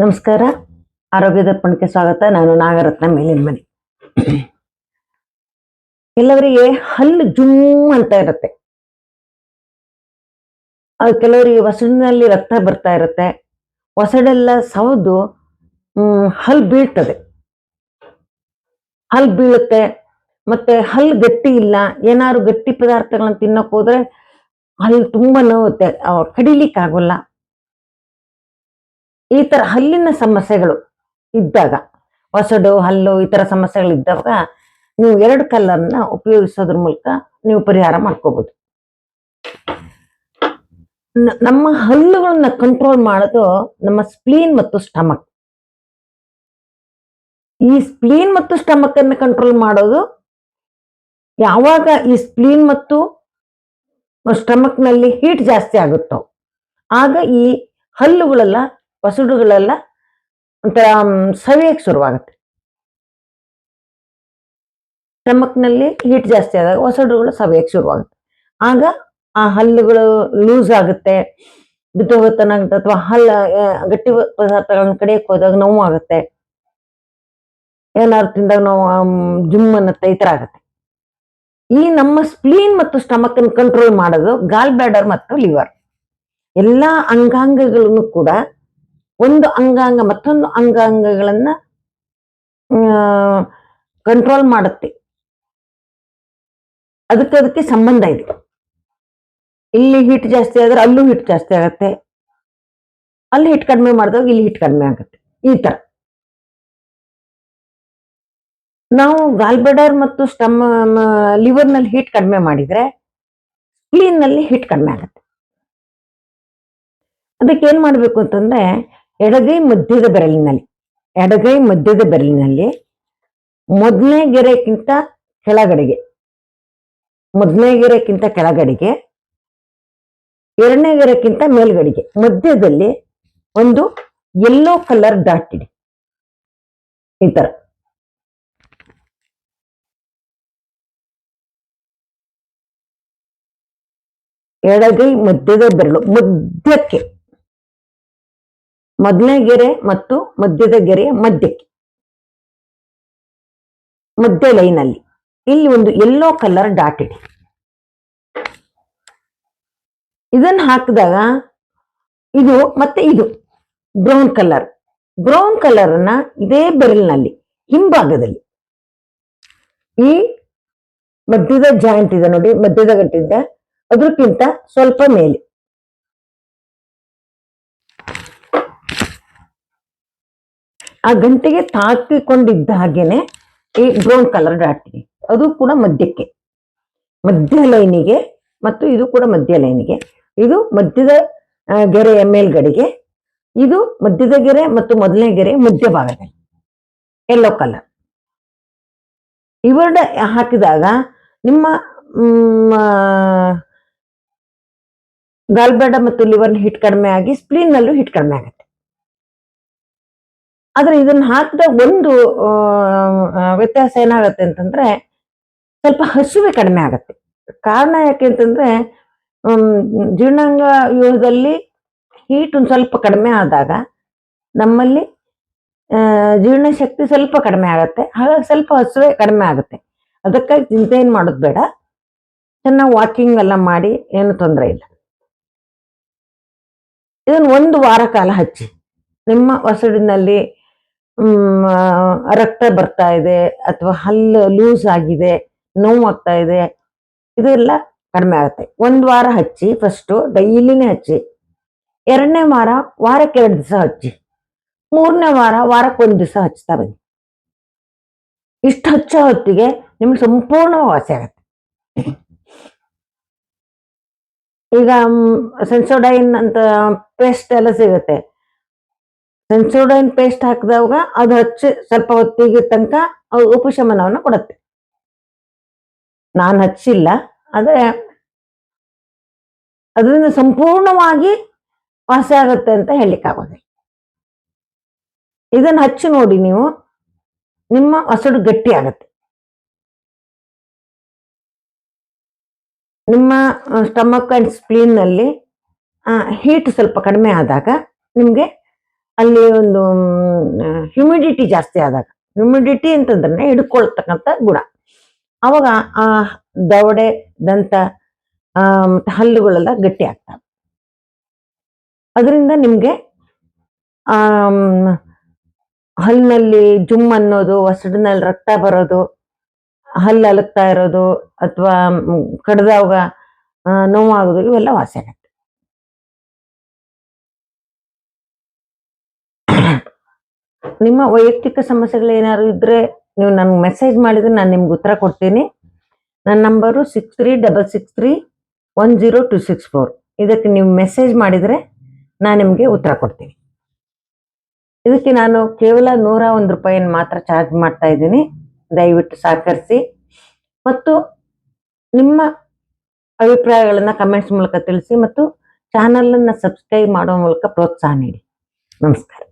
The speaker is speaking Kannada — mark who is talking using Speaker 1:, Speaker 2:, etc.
Speaker 1: ನಮಸ್ಕಾರ. ಆರೋಗ್ಯ ದರ್ಪಣಕ್ಕೆ ಸ್ವಾಗತ. ನಾನು ನಾಗರತ್ನ ಮೇಲಿನ ಮನೆ. ಕೆಲವರಿಗೆ ಹಲ್ಲು ಜುಮ್ ಅಂತ ಇರುತ್ತೆ. ಕೆಲವರಿಗೆ ಹೊಸಡಿನಲ್ಲಿ ರಕ್ತ ಬರ್ತಾ ಇರುತ್ತೆ. ಹೊಸಡೆಲ್ಲ ಸವದು ಹಲ್ಲು ಬೀಳ್ತದೆ. ಹಲ್ಲು ಬೀಳುತ್ತೆ. ಮತ್ತೆ ಹಲ್ಲು ಗಟ್ಟಿ ಇಲ್ಲ. ಏನಾದ್ರು ಗಟ್ಟಿ ಪದಾರ್ಥಗಳನ್ನ ತಿನ್ನಕ್ ಹೋದ್ರೆ ಹಲ್ಲು ತುಂಬಾ ನೋವುತ್ತೆ ಅವ್ರು ಕಡಿಲಿಕ್ಕೆ ಆಗೋಲ್ಲ ಈ ತರ ಹಲ್ಲಿನ ಸಮಸ್ಯೆಗಳು ಇದ್ದಾಗ ಒಸಡು ಹಲ್ಲು ಈ ತರ ಸಮಸ್ಯೆಗಳು ಇದ್ದಾಗ ನೀವು ಎರಡು ಕಲ್ಲರ್ನ ಉಪಯೋಗಿಸೋದ್ರ ಮೂಲಕ ನೀವು ಪರಿಹಾರ ಮಾಡ್ಕೋಬಹುದು ನಮ್ಮ ಹಲ್ಲುಗಳನ್ನ ಕಂಟ್ರೋಲ್ ಮಾಡೋದು ನಮ್ಮ ಸ್ಪ್ಲೀನ್ ಮತ್ತು ಸ್ಟಮಕ್ ಈ ಸ್ಪ್ಲೀನ್ ಮತ್ತು ಸ್ಟಮಕ್ ಅನ್ನ ಕಂಟ್ರೋಲ್ ಮಾಡೋದು ಯಾವಾಗ ಈ ಸ್ಪ್ಲೀನ್ ಮತ್ತು ಸ್ಟಮಕ್ನಲ್ಲಿ ಹೀಟ್ ಜಾಸ್ತಿ ಆಗುತ್ತೋ. ಆಗ ಈ ಹಲ್ಲುಗಳೆಲ್ಲ ಹೊಸಡುಗಳೆಲ್ಲ ಒಂಥರ ಸವಿಯಕ್ಕೆ ಶುರುವಾಗುತ್ತೆ. ಸ್ಟಮಕ್ನಲ್ಲಿ ಹೀಟ್ ಜಾಸ್ತಿ ಆದಾಗ ಹೊಸಡುಗಳು ಸವಿಯಕ್ಕೆ ಶುರುವಾಗುತ್ತೆ. ಆಗ ಆ ಹಲ್ಲುಗಳು ಲೂಸ್ ಆಗುತ್ತೆ ಬಿದ್ದೋಗುತ್ತಾನಾಗುತ್ತೆ ಅಥವಾ ಹಲ್ಲ ಗಟ್ಟಿ ಪದಾರ್ಥಗಳನ್ನ ಕಡಿಯಕ್ಕೆ ಹೋದಾಗ ನೋವು ಆಗುತ್ತೆ ಏನಾದ್ರು ತಿಂದಾಗ ನೋವು ಜುಮ್ ಅನ್ನತ್ತೆ ಈ ತರ ಆಗುತ್ತೆ. ಈ ನಮ್ಮ ಸ್ಪ್ಲೀನ್ ಮತ್ತು ಸ್ಟಮಕ್ ಅನ್ನು ಕಂಟ್ರೋಲ್ ಮಾಡೋದು ಗಾಲ್ ಬ್ಯಾಡರ್ ಮತ್ತು ಲಿವರ್ ಎಲ್ಲಾ ಅಂಗಾಂಗಗಳನ್ನು ಕೂಡ ಒಂದು ಅಂಗಾಂಗ ಮತ್ತೊಂದು ಅಂಗಾಂಗಗಳನ್ನ ಕಂಟ್ರೋಲ್ ಮಾಡುತ್ತೆ. ಅದಕ್ಕೆ ಅದಕ್ಕೆ ಸಂಬಂಧ ಇದೆ. ಇಲ್ಲಿ ಹಿಟ್ ಜಾಸ್ತಿ ಆದ್ರೆ ಅಲ್ಲೂ ಹಿಟ್ ಜಾಸ್ತಿ ಆಗತ್ತೆ. ಅಲ್ಲಿ ಹಿಟ್ ಕಡಿಮೆ ಮಾಡಿದಾಗ ಇಲ್ಲಿ ಹಿಟ್ ಕಡಿಮೆ ಆಗುತ್ತೆ. ಈ ತರ. ನಾವು ಗಾಲ್ಬಡರ್ ಮತ್ತು ಸ್ಟಮ್ ಲಿವರ್ನಲ್ಲಿ ಹೀಟ್ ಕಡಿಮೆ ಮಾಡಿದ್ರೆ ಸ್ಪ್ಲೀನ್ನಲ್ಲಿ ಹೀಟ್ ಕಡಿಮೆ ಆಗುತ್ತೆ. ಅದಕ್ಕೆ ಏನು ಮಾಡಬೇಕು ಅಂತಂದ್ರೆ ಎಡಗೈ ಮಧ್ಯದ ಬೆರಳಿನಲ್ಲಿ, ಎಡಗೈ ಮಧ್ಯದ ಬೆರಳಿನಲ್ಲಿ ಮೊದಲನೇ ಗೆರೆಕ್ಕಿಂತ ಕೆಳಗಡೆಗೆ, ಮೊದಲನೇ ಗೆರೆಕ್ಕಿಂತ ಕೆಳಗಡೆಗೆ, ಎರಡನೇ ಗೆರೆಕ್ಕಿಂತ ಮೇಲ್ಗಡೆಗೆ, ಮಧ್ಯದಲ್ಲಿ ಒಂದು ಯೆಲ್ಲೋ ಕಲರ್ ಡಾಟ್ ಇಡಿ ಈ ತರ. ಎಡಗೈ ಮಧ್ಯದ ಬೆರಳು, ಮಧ್ಯಕ್ಕೆ. ಮೊದಲನೇ ಗೆರೆ ಮತ್ತು ಮಧ್ಯದ ಗೆರೆಯ ಮಧ್ಯಕ್ಕೆ. ಮಧ್ಯ ಲೈನಲ್ಲಿ. ಇಲ್ಲಿ ಒಂದು ಎಲ್ಲೋ ಕಲರ್ ಡಾಟ್ ಇಡಿ ಇದನ್ನ ಹಾಕಿದಾಗ ಇದು ಮತ್ತೆ ಇದು ಬ್ರೌನ್ ಕಲರ್ ಬ್ರೌನ್ ಕಲರ್ ಅನ್ನ ಇದೇ ಬೆರಳಿನಲ್ಲಿ, ಹಿಂಭಾಗದಲ್ಲಿ. ಈ ಮಧ್ಯದ ಜಾಯಿಂಟ್ ಇದೆ ನೋಡಿ, ಮಧ್ಯದ ಗಂಟಿದ್ದ ಅದಕ್ಕಿಂತ ಸ್ವಲ್ಪ ಮೇಲೆ. ಆ ಗಂಟೆಗೆ ತಾಕಿಕೊಂಡಿದ್ದ ಹಾಗೇನೆ ಈ ಬ್ರೌನ್ ಕಲರ್ ಡಾಟ್ ಅದು ಕೂಡ ಮಧ್ಯಕ್ಕೆ. ಮಧ್ಯ ಲೈನಿಗೆ ಮತ್ತು ಇದು ಕೂಡ ಮಧ್ಯ ಲೈನಿಗೆ. ಇದು ಮಧ್ಯದ ಗೆರೆಯ ಮೇಲ್ಗಡೆಗೆ, ಇದು ಮಧ್ಯದ ಗೆರೆ ಮತ್ತು ಮೊದಲನೇ ಗೆರೆ ಮಧ್ಯ ಭಾಗದಲ್ಲಿ. ಎಲ್ಲೋ ಕಲರ್ ಇವೆರಡ ಹಾಕಿದಾಗ ನಿಮ್ಮ ಗಾಲ್ಬೇಡ ಮತ್ತು ಲಿವರ್ನ ಹಿಟ್ ಕಡಿಮೆ ಆಗಿ ಸ್ಪ್ಲೀನ್ ನಲ್ಲೂ ಹಿಟ್ ಕಡಿಮೆ ಆಗುತ್ತೆ. ಆದ್ರೆ ಇದನ್ನ ಹಾಕಿದ ಒಂದು ವ್ಯತ್ಯಾಸ ಏನಾಗುತ್ತೆ ಅಂತಂದ್ರೆ ಸ್ವಲ್ಪ ಹಸಿವೆ ಕಡಿಮೆ ಆಗತ್ತೆ. ಕಾರಣ ಯಾಕೆ ಅಂತಂದ್ರೆ ಜೀರ್ಣಾಂಗ ವ್ಯೂಹದಲ್ಲಿ ಹೀಟ್ ಒಂದು ಸ್ವಲ್ಪ ಕಡಿಮೆ ಆದಾಗ ನಮ್ಮಲ್ಲಿ ಜೀರ್ಣ ಶಕ್ತಿ ಸ್ವಲ್ಪ ಕಡಿಮೆ ಆಗುತ್ತೆ. ಹಾಗಾಗಿ ಸ್ವಲ್ಪ ಹಸಿವೆ ಕಡಿಮೆ ಆಗುತ್ತೆ. ಅದಕ್ಕಾಗಿ ಚಿಂತೆ ಏನು ಮಾಡೋದು ಬೇಡ. ಚೆನ್ನಾಗಿ ವಾಕಿಂಗ್ ಎಲ್ಲ ಮಾಡಿ, ಏನು ತೊಂದರೆ ಇಲ್ಲ. ಇದನ್ನ ಒಂದು ವಾರ ಕಾಲ ಹಚ್ಚಿ. ನಿಮ್ಮ ಹೊಸಡಿನಲ್ಲಿ ಹ್ಮ್, ರಕ್ತ ಬರ್ತಾ ಇದೆ ಅಥವಾ ಹಲ್ಲು ಲೂಸ್ ಆಗಿದೆ ನೋವು ಆಗ್ತಾ ಇದೆ ಇದೆಲ್ಲ ಕಡಿಮೆ ಆಗುತ್ತೆ. ಒಂದು ವಾರ ಹಚ್ಚಿ ಫಸ್ಟು ಡೈಲಿನೇ ಹಚ್ಚಿ. ಎರಡನೇ ವಾರ ವಾರಕ್ಕೆ ಎರಡು ದಿವಸ ಹಚ್ಚಿ. ಮೂರನೇ ವಾರ ವಾರಕ್ಕೆ ಒಂದು ದಿವಸ ಹಚ್ತಾ ಬನ್ನಿ. ಇಷ್ಟು ಹಚ್ಚೋ ಹೊತ್ತಿಗೆ ನಿಮ್ಗೆ ಸಂಪೂರ್ಣ ವಾಸಿ ಆಗತ್ತೆ. ಈಗ ಸೆನ್ಸೋಡೈನ್ ಅಂತ ಪೇಸ್ಟ್ ಎಲ್ಲ ಸಿಗುತ್ತೆ. ಸೆನ್ಸೋಡೈನ್ ಪೇಸ್ಟ್ ಹಾಕಿದಾಗ ಅದು ಹಚ್ಚಿ ಸ್ವಲ್ಪ ಹೊತ್ತಿಗೆ ತನಕ ಉಪಶಮನವನ್ನು ಕೊಡುತ್ತೆ. ನಾನು ಹಚ್ಚಿಲ್ಲ, ಆದರೆ ಅದರಿಂದ ಸಂಪೂರ್ಣವಾಗಿ ವಾಸಿ ಆಗುತ್ತೆ ಅಂತ ಹೇಳಲಿಕ್ಕಾಗೋದಿಲ್ಲ ಇದನ್ನ ಹಚ್ಚಿ ನೋಡಿ ನೀವು, ನಿಮ್ಮ ಹೊಸಡು ಗಟ್ಟಿ ಆಗತ್ತೆ ನಿಮ್ಮ ಸ್ಟಮಕ್ ಆ್ಯಂಡ್ ಸ್ಪ್ಲೀನಲ್ಲಿ ಹೀಟ್ ಸ್ವಲ್ಪ ಕಡಿಮೆ ಆದಾಗ ನಿಮಗೆ ಅಲ್ಲಿ ಒಂದು ಹ್ಯುಮಿಡಿಟಿ ಜಾಸ್ತಿ ಆದಾಗ ಹ್ಯುಮಿಡಿಟಿ ಅಂತಂದ್ರೆ ಹಿಡ್ಕೊಳ್ತಕ್ಕಂಥ ಗುಣ. ಅವಾಗ ಆ ದವಡೆ, ದಂತ ಹಲ್ಲುಗಳೆಲ್ಲ ಗಟ್ಟಿ ಆಗ್ತವೆ. ಅದರಿಂದ ನಿಮಗೆ ಹಲ್ಲಿನಲ್ಲಿ ಜುಮ್ ಅನ್ನೋದು ಒಸಡಿನಲ್ಲಿ ರಕ್ತ ಬರೋದು ಹಲ್ಲು ಅಲಗ್ತಾ ಇರೋದು ಅಥವಾ ಕಡ್ದಾಗ ನೋವಾಗೋದು, ಇವೆಲ್ಲ ವಾಸಿ ಆಗತ್ತೆ. ನಿಮ್ಮ ವೈಯಕ್ತಿಕ ಸಮಸ್ಯೆಗಳು ಏನಾದ್ರು ಇದ್ರೆ ನೀವು ನನ್ಗೆ ಮೆಸೇಜ್ ಮಾಡಿದ್ರೆ ನಾನು ನಿಮ್ಗೆ ಉತ್ತರ ಕೊಡ್ತೀನಿ. ನನ್ನ number six three double six three one zero two six four. ಇದಕ್ಕೆ ನೀವು ಮೆಸೇಜ್ ಮಾಡಿದರೆ ನಾನು ನಿಮಗೆ ಉತ್ತರ ಕೊಡ್ತೀನಿ. ಇದಕ್ಕೆ ನಾನು ಕೇವಲ ನೂರ ಒಂದು ರೂಪಾಯಿನ ಮಾತ್ರ ಚಾರ್ಜ್ ಮಾಡ್ತಾ ಇದ್ದೀನಿ. ದಯವಿಟ್ಟು ಸಹಕರಿಸಿ. ಮತ್ತು ನಿಮ್ಮ ಅಭಿಪ್ರಾಯಗಳನ್ನು ಕಮೆಂಟ್ಸ್ ಮೂಲಕ ತಿಳಿಸಿ ಮತ್ತು ಚಾನಲನ್ನು ಸಬ್ಸ್ಕ್ರೈಬ್ ಮಾಡೋ ಮೂಲಕ ಪ್ರೋತ್ಸಾಹ ನೀಡಿ. ನಮಸ್ಕಾರ.